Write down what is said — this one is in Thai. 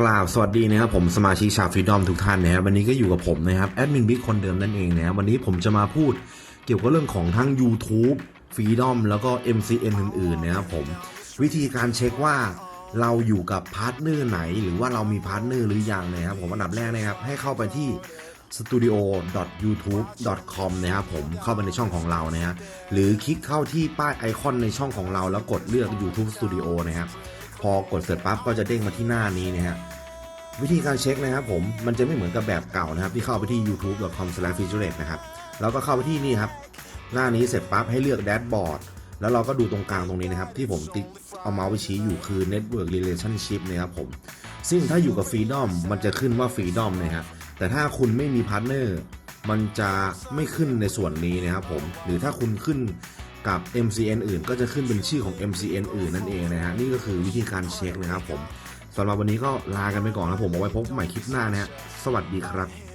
กล่าวสวัสดีนะครับผมสมาชิกชาวฟรีดอมทุกท่านนะครับวันนี้ก็อยู่กับผมนะครับแอดมินบิ๊กคนเดิมนั่นเองนะครับวันนี้ผมจะมาพูดเกี่ยวกับเรื่องของทั้ง YouTube ฟรีดอมแล้วก็ MCN อื่นๆนะครับผมวิธีการเช็คว่าเราอยู่กับพาร์ทเนอร์ไหน หรือว่าเรามีพาร์ทเนอร์หรือยังนะครับผมอันดับแรกนะครับให้เข้าไปที่ studio.youtube.com นะครับผมเข้าไปในช่องของเรานะฮะหรือคลิกเข้าที่ป้ายไอคอนในช่องของเราแล้วกดเลือก YouTube Studio นะครับ อกดเสร็จปั๊บก็จะเด้งมาที่หน้านี้นะฮะวิธีการเช็คนะครับผมมันจะไม่เหมือนกับแบบเก่านะครับ ที่เข้าไปที่ youtube.com/featureless นะครับแล้วก็เข้าไปที่นี่ครับ หน้านี้เสร็จปั๊บให้เลือกแดชบอร์ดแล้วเราก็ดูตรงกลางตรงนี้นะครับ ที่ผมติ๊กเอาเมาส์ไปชี้อยู่คือ network relationship นะครับผม ซึ่งถ้าอยู่กับ freedom มันจะขึ้นว่า freedom นะฮะแต่ถ้าคุณไม่มีพาร์ทเนอร์มันจะไม่ขึ้นในส่วนนี้นะครับผม หรือถ้าคุณขึ้น กับ MCN อื่นก็จะขึ้นเป็นชื่อของ MCN อื่นนั่นเองนะฮะนี่ก็คือวิธีการเช็คนะครับผมสำหรับวันนี้ก็ลากันไปก่อนนะผมเอาไว้พบใหม่คลิปหน้านะฮะสวัสดีครับ